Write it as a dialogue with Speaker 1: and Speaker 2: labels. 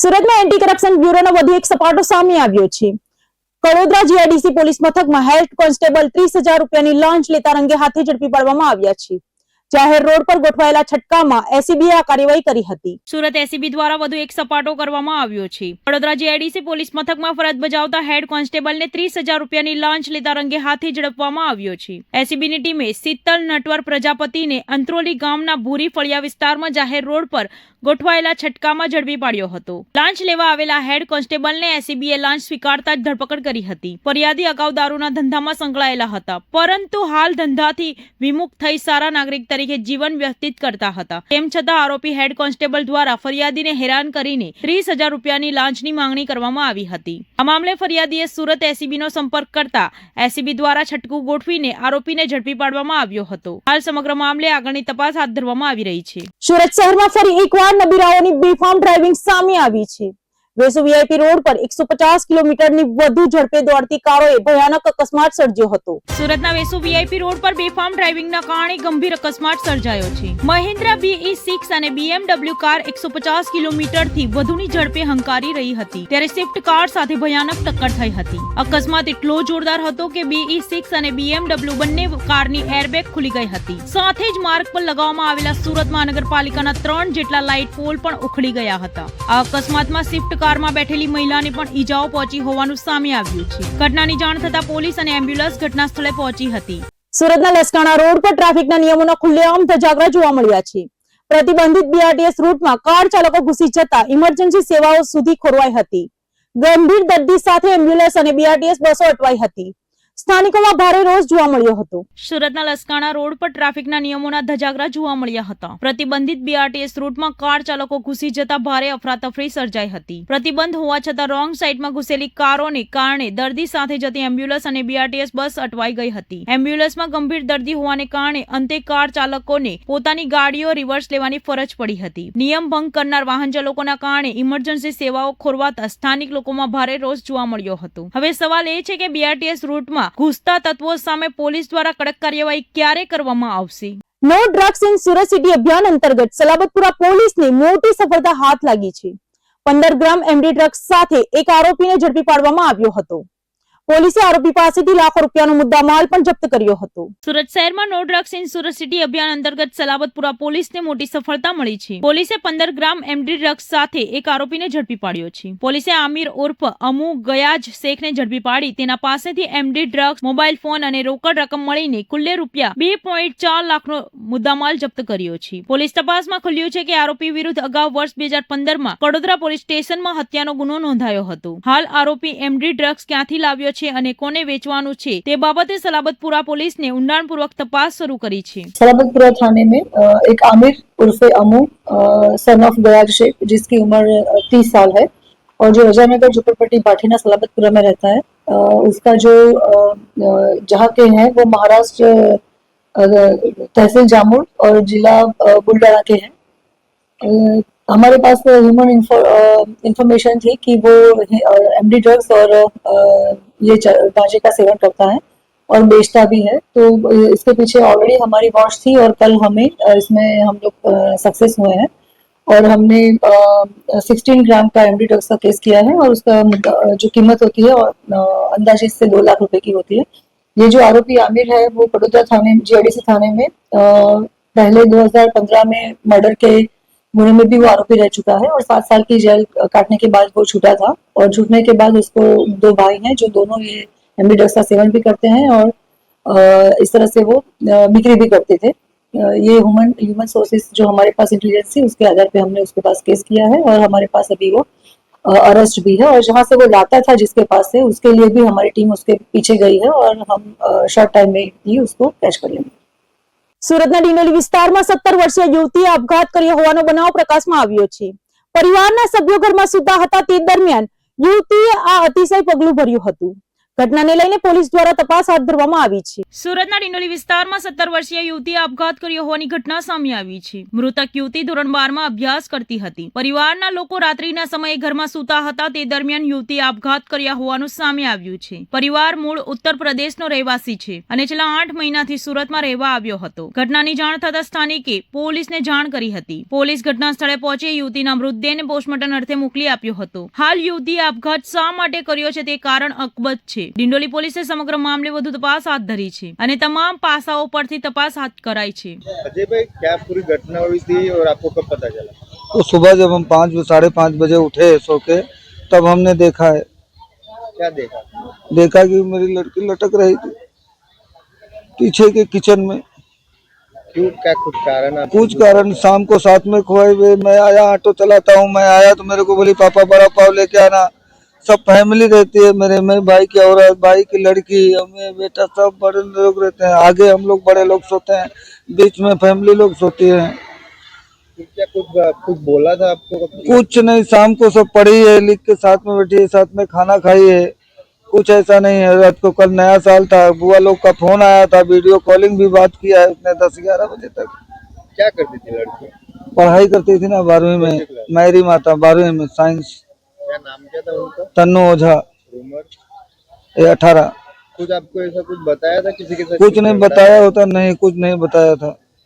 Speaker 1: સુરતમાં anti corruption બ્યુરોનો વધુ એક સપાટો સામે આવ્યો છે. કડોદરા જીઆઈડીસી પોલીસ મથકમાં હેલ્થ કોન્સ્ટેબલ ત્રીસ હજાર રૂપિયાની લાંચ લેતા રંગે હાથે ઝડપી પાડવામાં આવ્યા છે. જાહેર રોડ પર ગોઠવાયેલા છટકામાં એસીબીએ આ કાર્યવાહી કરી હતી. સુરત એસીબી દ્વારા વધુ એક સપાટો કરવામાં આવ્યો છે. વડોદરા જીઆઈડીસી પોલીસ મથકમાં ફરજ બજાવતા હેડ કોન્સ્ટેબલને ત્રીસ હજાર રૂપિયાની લાંચ લેતા રંગે હાથે ઝડપવામાં આવ્યો છે. એસીબીની ટીમે શીતલ નટવર પ્રજાપતિને અંત્રોલી ગામના ભૂરી ફળિયા વિસ્તારમાં જાહેર રોડ પર ગોઠવાયેલા છટકામાં ઝડપી પાડ્યો હતો. લાંચ લેવા આવેલા હેડ કોન્સ્ટેબલને એસીબીએ લાંચ સ્વીકારતા જ ધરપકડ કરી હતી. ફરિયાદી અગાઉ દારૂના ધંધામાં સંકળાયેલા હતા, પરંતુ હાલ ધંધાથી વિમુખ થઈ સારા નાગરિક તરીકે જીવન વ્યતીત કરતા હતા. તેમ છતાં આરોપી હેડ કોન્સ્ટેબલ દ્વારા ફરિયાદીને હેરાન કરીને ત્રીસ હજાર રૂપિયાની લાંચની માંગણી કરવામાં આવી હતી. આ મામલે ફરિયાદીએ સુરત એસીબીનો સંપર્ક કરતા એસીબી દ્વારા છટકું ગોઠવીને આરોપીને ઝડપી પાડવામાં આવ્યો હતો. હાલ સમગ્ર મામલે આગળની તપાસ હાથ ધરવામાં આવી રહી છે. સુરત શહેરમાં ફરી એકવાર નબીરાઓની બેફામ ડ્રાઇવિંગ સામે આવી છે. વેસુ વીઆઈપી રોડ પર એકસો પચાસ કિલોમીટરની વધુ ઝડપે દોડતી કારોએ ભયાનક અકસ્માત સર્જ્યો હતો. સુરતના વેસુ વીઆઈપી રોડ પર બેફામ ડ્રાઇવિંગના કારણે ગંભીર અકસ્માત સર્જાયો છે. મહિન્દ્રા બીઈ સિક્સ અને બીએમડબ્લ્યુ કાર એકસો પચાસ કિલોમીટરથી વધુની ઝડપે હંકારી રહી હતી. ત્યારે સ્વિફ્ટ કાર સાથે ભયાનક ટક્કર થઈ હતી. અકસ્માત એટલો જોરદાર હતો કે બીઈ સિક્સ અને બીએમડબ્લ્યુ બંને કારની એરબેગ ખુલી ગઈ હતી. સાથે જ માર્ગ પર લગાવવામાં આવેલા સુરત મહાનગરપાલિકાના ત્રણ જેટલા લાઇટ પોલ પણ ઉખડી ગયા હતા. આ અકસ્માતમાં સ્વિફ્ટ કારમાં બેઠેલી મહિલાને પણ ઈજાઓ પહોંચી હોવાનું સામે આવ્યું છે. ઘટનાની જાણ થતા પોલીસ અને એમ્બ્યુલન્સ ઘટના સ્થળે પહોંચી હતી. સુરતના લસકાણા રોડ પર ટ્રાફિકના નિયમોના ખુલ્લેઆમ ધજાગરા જોવા મળ્યા છે. પ્રતિબંધિત બીઆરટીએસ રૂટમાં કાર ચાલકો ઘૂસી જતા ઇમરજન્સી સેવાઓ સુધી ખોરવાઈ હતી. ગંભીર દર્દી સાથે એમ્બ્યુલન્સ અને બીઆરટીએસ બસો અટવાઈ હતી. સ્થાનિકોમાં ભારે રોષ જોવા મળ્યો હતો. સુરતના લસકાણા રોડ પર ટ્રાફિકના નિયમોના ધજાગરા જોવા મળ્યા હતા. પ્રતિબંધિત બીઆરટીએસ રૂટમાં કાર ચાલકો ઘૂસી જતા ભારે અફરાતફરી સર્જાઈ હતી. પ્રતિબંધ હોવા છતાં રોંગ સાઈડમાં ઘૂસેલી કારોને કારણે દર્દી સાથે જતી એમ્બ્યુલન્સ અને બીઆરટીએસ બસ અટવાઈ ગઈ હતી. એમ્બ્યુલન્સમાં ગંભીર દર્દી હોવાને કારણે અંતે કાર ચાલકોને પોતાની ગાડીઓ રિવર્સ લેવાની ફરજ પડી હતી. નિયમ ભંગ કરનાર વાહન ચાલકોના કારણે ઇમરજન્સી સેવાઓ ખોરવાતા સ્થાનિક લોકોમાં ભારે રોષ જોવા મળ્યો હતો. હવે સવાલ એ છે કે બીઆરટીએસ રૂટમાં ઘૂસતા તત્વો સામે પોલીસ દ્વારા કડક કાર્યવાહી ક્યારે કરવામાં આવશે? No drugs in Surat city અભિયાન અંતર્ગત સલાબતપુરા પોલીસની મોટી સફળતા હાથ લાગી છે. પંદર ગ્રામ એમડી ડ્રગ્સ સાથે એક આરોપીને ઝડપી પાડવામાં આવ્યો હતો. પોલીસે આરોપી પાસેથી લાખો રૂપિયાનો મુદ્દામાલ પણ જપ્ત કર્યો હતો. સુરત શહેરમાં no drugs in Surat city અભિયાન અંતર્ગત સલાબતપુરા પોલીસને મોટી સફળતા મળી છે. પોલીસે પંદર ગ્રામ એમડી ડ્રગ્સ સાથે એક આરોપીને ઝડપી પાડ્યો છે. પોલીસે આમિર ઉર્ફ અમુ ગયાજ શેખને ઝડપી પાડી તેના પાસેથી એમડી ડ્રગ્સ, મોબાઈલ ફોન અને રોકડ રકમ મળીને કુલ્લે રૂપિયા બે પોઈન્ટ ચાર લાખનો મુદ્દામાલ જપ્ત કર્યો છે. પોલીસ તપાસમાં ખુલ્યું છે કે આરોપી વિરુદ્ધ અગાઉ વર્ષ બે હજાર પંદરમાં કડોદરા પોલીસ સ્ટેશનમાં હત્યાનો ગુનો નોંધાયો હતો. હાલ આરોપી એમડી ડ્રગ્સ ક્યાંથી લાવ્યો છે અને કોને વેચવાનું છે તે બાબતે સલાબતપુરા પોલીસને ઊંડાણપૂર્વક તપાસ શરૂ કરી છે
Speaker 2: सलाबतपुरा थाने में अ, एक आमिर उर्फे अमू सन ऑफ गयाज शेख जिसकी उम्र तीस साल है और जो अजयनगर झुपड़पट्टी बाठीना सलाबतपुरा में रहता है अ, उसका जो अ, अ, जहाँ के हैं वो महाराष्ट्र अ, तहसील जामुर और जिला अ, बुलडाना के हैं अ, हमारे पास ह्यूमन इंफॉर्मेशन थी कि वो एमडी ड्रग्स और अ, ये गांजे का सेवन करता है और बेचता भी है। तो इसके पीछे ऑलरेडी हमारी वॉच थी और कल हमें इसमें हम लोग सक्सेस हुए हैं। और हमने सिक्सटीन ग्राम का एमडी ड्रग्स का केस किया है और उसका जो कीमत होती है अ, अंदाजे से दो लाख रुपए की होती है। ये जो आरोपी आमिर है वो बड़ोदरा थाने जीआईडीसी थाने में अ, पहले 2015 में मर्डर के गुने में भी वो आरोपी रह चुका है और सात साल की जेल काटने के बाद वो छूटा था और छूटने के बाद उसको दो भाई हैं जो दोनों ये एमडी ड्रग्स का सेवन भी करते हैं और इस तरह से वो बिक्री भी करते थे। ये ह्यूमन ह्यूमन सोर्सेज जो हमारे पास इंटेलिजेंस थी, उसके आधार पे हमने उसके पास केस किया है और हमारे पास अभी वो अरेस्ट भी है और जहाँ से वो लाता था जिसके पास से, उसके लिए भी हमारी टीम उसके पीछे गई है और हम शॉर्ट टाइम में ही उसको कैच कर लेंगे।
Speaker 1: સુરતના ડિંડોલી વિસ્તારમાં સત્તર વર્ષીય યુવતીએ આપઘાત કર્યો હોવાનો બનાવ પ્રકાશમાં આવ્યો છે. પરિવારના સભ્યો ઘરમાં સુતા હતા તે દરમિયાન યુવતીએ આ અતિશય પગલું ભર્યું હતું.
Speaker 3: ઘટનાને લઈને પોલીસ દ્વારા તપાસ હાથ ધરવામાં આવી છે.
Speaker 1: સુરતના ડિંડોલી વિસ્તારમાં સત્તર વર્ષીય યુવતીએ આપઘાત કર્યો હોવાની ઘટના સામે આવી છે. મૃતક યુવતી ધોરણ બારમાં અભ્યાસ કરતી હતી. પરિવારના લોકો રાત્રિના સમયે ઘરમાં સૂતા હતા તે દરમિયાન યુવતીએ આપઘાત કર્યા હોવાનું સામે આવ્યું છે. પરિવાર મૂળ ઉત્તર પ્રદેશનો રહેવાસી છે અને છેલ્લા આઠ મહિનાથી સુરતમાં રહેવા આવ્યો હતો. ઘટનાની જાણ થતા સ્થાનિકે પોલીસને જાણ કરી હતી. પોલીસ ઘટના સ્થળે પહોંચી યુવતીના મૃતદેહને પોસ્ટમોર્ટમ અર્થે મોકલી આપ્યો હતો. હાલ યુવતીએ આપઘાત શા માટે કર્યો છે તે કારણ અકબત છે. ડિંડોલી પોલીસે સમગ્ર મામલે વધુ તપાસ હાથ ધરી છે અને તમામ પાસાઓ પરથી તપાસ હાથ કરાઈ છે
Speaker 4: अजय भाई क्या पूरी घटना हुई थी और आपको कब पता चला
Speaker 5: तो सुबह जब हम पाँच साढ़े पाँच बजे उठे सो के तब हमने देखा है
Speaker 4: क्या देखा
Speaker 5: देखा कि मेरी लड़की लटक रही थी पीछे के किचन में
Speaker 4: क्यों क्या कुछ कारण आप
Speaker 5: कुछ कारण शाम को साथ में खोए हुए मैं आया ऑटो चलाता हूँ मैं आया तो मेरे को बोली पापा बड़ा पाव लेके आना सब फैमिली रहती है मेरे मेरे भाई की औरत भाई की लड़की मैं बेटा सब बड़े लोग रहते हैं। आगे हम लोग बड़े लोग सोते हैं बीच में फैमिली लोग सोती है।
Speaker 4: क्या कुछ कुछ बोला था आपको?
Speaker 5: कुछ नहीं शाम को सब पढ़ी है लिख के साथ में बैठी है साथ में खाना खाई है। कुछ ऐसा नहीं है रात को कल नया साल था बुआ लोग का फ़ोन आया था वीडियो कॉलिंग भी बात किया है उसने दस ग्यारह बजे तक।
Speaker 4: क्या करती थी लड़की?
Speaker 5: पढ़ाई करती थी ना बारहवीं में मैरी माता बारहवीं में साइंस। तन्नू ओझा
Speaker 4: उम्र
Speaker 5: ये अठारह
Speaker 4: कुछ आपको ऐसा कुछ बताया था किसी के साथ
Speaker 5: कुछ
Speaker 4: किसी
Speaker 5: नहीं
Speaker 4: ने
Speaker 5: बताया होता नहीं कुछ नहीं बताया था